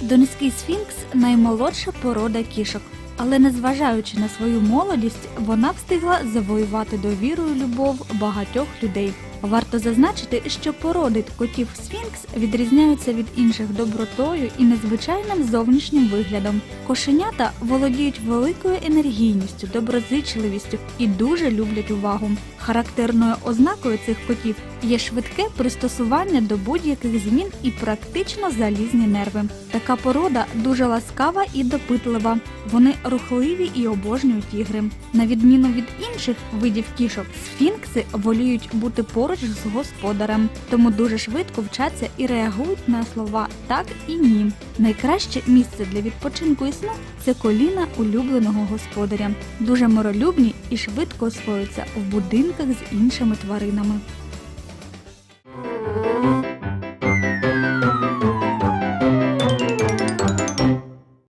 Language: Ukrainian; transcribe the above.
Донський сфінкс наймолодша порода кішок. Але незважаючи на свою молодість, вона встигла завоювати довіру і любов багатьох людей. Варто зазначити, що породи котів сфінкс відрізняються від інших добротою і незвичайним зовнішнім виглядом. Кошенята володіють великою енергійністю, доброзичливістю і дуже люблять увагу. Характерною ознакою цих котів є швидке пристосування до будь-яких змін і практично залізні нерви. Така порода дуже ласкава і допитлива. Вони рухливі і обожнюють ігри. На відміну від інших видів кішок, сфінкси воліють бути поруч з господарем, тому дуже швидко вчаться і реагують на слова так і ні. Найкраще місце для відпочинку і сну це коліна улюбленого господаря. Дуже миролюбні і швидко освоюються в будинках з іншими тваринами.